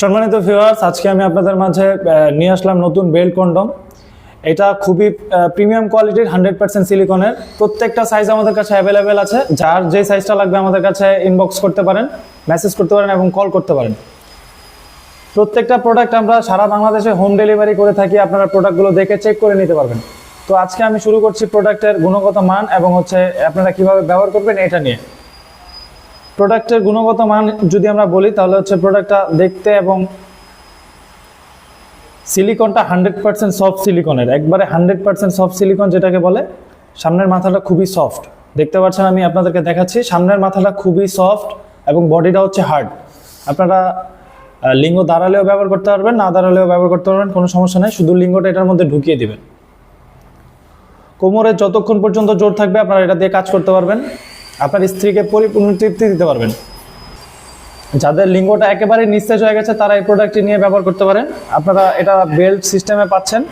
সম্মানিত ভিউয়ার্স আজকে আমি আপনাদের মাঝে নিয়ে আসলাম নতুন বেল্ট কন্ডম। এটা খুবই প্রিমিয়াম কোয়ালিটির হান্ড্রেড পার্সেন্ট সিলিকনের প্রত্যেকটা সাইজ আমাদের কাছে অ্যাভেলেবেল আছে। যার যে সাইজটা লাগবে আমাদের কাছে ইনবক্স করতে পারেন মেসেজ করতে পারেন এবং কল করতে পারেন। প্রত্যেকটা প্রোডাক্ট আমরা সারা বাংলাদেশে হোম ডেলিভারি করে থাকি, আপনারা প্রোডাক্টগুলো দেখে চেক করে নিতে পারবেন। তো আজকে আমি শুরু করছি প্রোডাক্টের গুণগত মান এবং হচ্ছে আপনারা কীভাবে ব্যবহার করবেন এটা নিয়ে। প্রোডাক্টের গুণগত মান যদি আমরা বলি, তাহলে হচ্ছে প্রোডাক্টটা দেখতে এবং সিলিকনটা হান্ড্রেড পার্সেন্ট সফট সিলিকনের। একবারে হান্ড্রেড পার্সেন্ট সফট সিলিকন যেটাকে বলে, সামনের মাথাটা খুবই সফট। দেখতে পাচ্ছেন, আমি আপনাদেরকে দেখাচ্ছি, সামনের মাথাটা খুবই সফট এবং বডিটা হচ্ছে হার্ড। আপনারা লিঙ্গ দাঁড়ালেও ব্যবহার করতে পারবেন, না দাঁড়ালেও ব্যবহার করতে পারবেন, কোনো সমস্যা নেই, শুধু লিঙ্গটা এটার মধ্যে ঢুকিয়ে দিবেন। কোমরে যতক্ষণ পর্যন্ত জোর থাকবে, আপনারা এটা দিয়ে কাজ করতে পারবেন। আপনার স্ত্রীকে পরিপূর্ণ তৃপ্তি দিতে পারবেন। যাদের লিঙ্গটা একেবারে নিস্তেজ হয়ে গেছে, তারা এই প্রোডাক্টটি নিয়ে ব্যবহার করতে পারেন। আপনারা এটা বেল্ট সিস্টেমে পাচ্ছেন।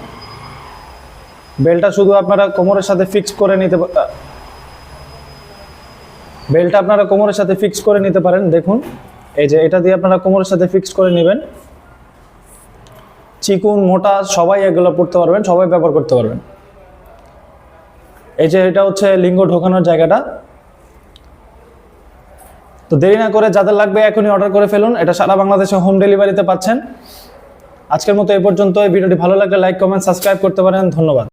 বেল্টটা শুধু আপনারা কোমরের সাথে ফিক্স করে নিতে বেল্টটা আপনারা কোমরের সাথে ফিক্স করে নিতে পারেন। দেখুন, এই যে এটা দিয়ে আপনারা কোমরের সাথে ফিক্স করে নেবেন। চিকুন, মোটা, সবাই এগুলো পড়তে পারবেন, সবাই ব্যবহার করতে পারবেন। এই যে এটা হচ্ছে লিঙ্গ ঢোকানোর জায়গাটা। তো দেরি না করে যাদের লাগবে এখনই অর্ডার করে ফেলুন। এটা সারা বাংলাদেশে হোম ডেলিভারিতে পাচ্ছেন। আজকের মতো এই পর্যন্ত এই ভিডিওটি ভালো লাগলে লাইক কমেন্ট সাবস্ক্রাইব করতে পারেন। ধন্যবাদ।